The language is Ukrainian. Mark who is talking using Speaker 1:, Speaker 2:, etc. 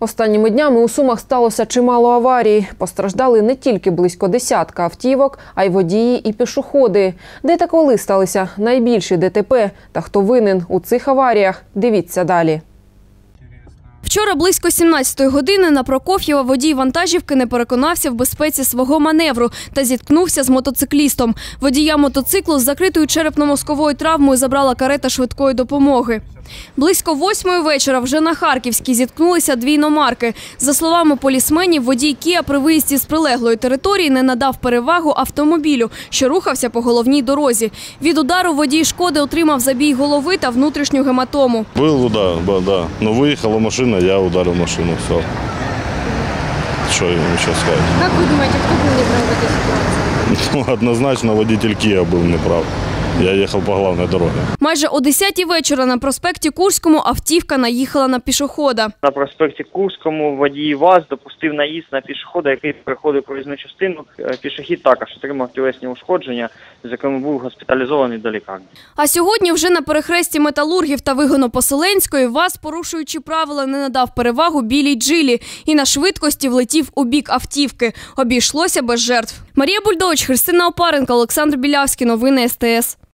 Speaker 1: Останніми днями у Сумах сталося чимало аварій. Постраждали не тільки близько десятка автівок, а й водії і пішоходи. Де та коли сталися найбільші ДТП та хто винен у цих аваріях? Дивіться далі.
Speaker 2: Вчора близько 17-ї години на Прокоф'єва водій вантажівки не переконався в безпеці свого маневру та зіткнувся з мотоциклістом. Водія мотоциклу з закритою черепно-мозковою травмою забрала карета швидкої допомоги. Близько восьмої вечора вже на Харківській зіткнулися дві іномарки. За словами полісменів, водій Кія при виїзді з прилеглої території не надав перевагу автомобілю, що рухався по головній дорозі. Від удару водій шкоди отримав забій голови та внутрішню гематому.
Speaker 3: Был удар, да, да. Но выехала машина, я ударил машину, все. Что я ему сейчас сказать?
Speaker 4: Как вы думаете, кто был неправ в этой ситуации?
Speaker 3: Ну, однозначно водитель Киа был неправ. Я ехал по главной дороге.
Speaker 2: Майже о 10-й вечора на проспекті Курському автівка наїхала на пішохода.
Speaker 5: На проспекті Курському водій ВАЗ допустив наїзд на пішохода, який переходив проїзну частину. Е, Пішохід також отримав тілесні ушкодження, з якими був госпіталізований до лікарні.
Speaker 2: А сьогодні вже на перехресті металургів та вигону Поселенської ВАЗ, порушуючи правила, не надав перевагу білій джилі і на швидкості влетів у бік автівки. Обійшлося без жертв. Марія Бульдович, Христина Опаренко, Олександр Білявський. Новини СТС.